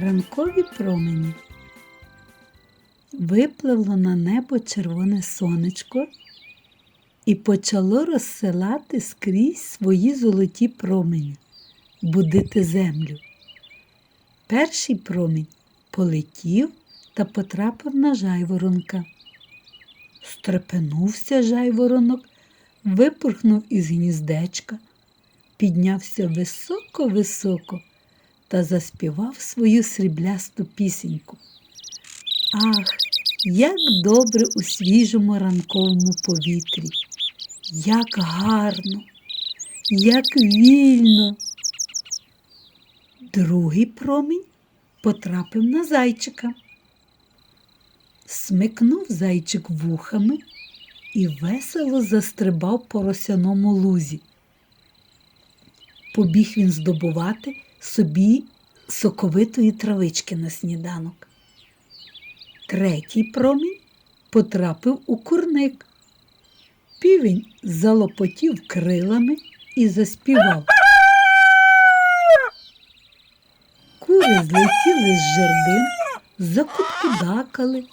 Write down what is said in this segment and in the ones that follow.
Ранкові промені. Випливло на небо червоне сонечко і почало розсилати скрізь свої золоті промені, будити землю. Перший промінь полетів та потрапив на жайворонка. Стрепенувся жайворонок, випорхнув із гніздечка, піднявся високо-високо та заспівав свою сріблясту пісеньку. Ах, як добре у свіжому ранковому повітрі, як гарно, як вільно. Другий промінь потрапив на зайчика. Смикнув зайчик вухами і весело застрибав по росяному лузі. Побіг він здобувати собі соковитої травички на сніданок. Третій промінь потрапив у курник. Півень залопотів крилами і заспівав. Кури злетіли з жердин, закуткудакали,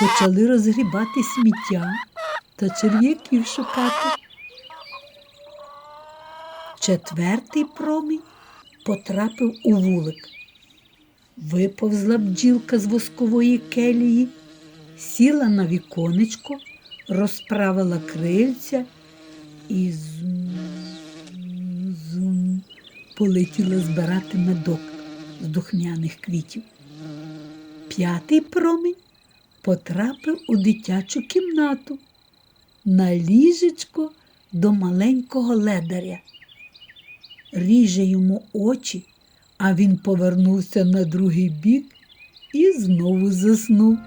почали розгрібати сміття та черв'яків шукати. Четвертий промінь потрапив у вулик. Виповзла бджілка з воскової келії, сіла на віконечко, розправила крильця і зум-зум полетіла збирати медок з духмяних квітів. П'ятий промінь потрапив у дитячу кімнату на ліжечко до маленького ледаря. Ріже йому очі, а він повернувся на другий бік і знову заснув.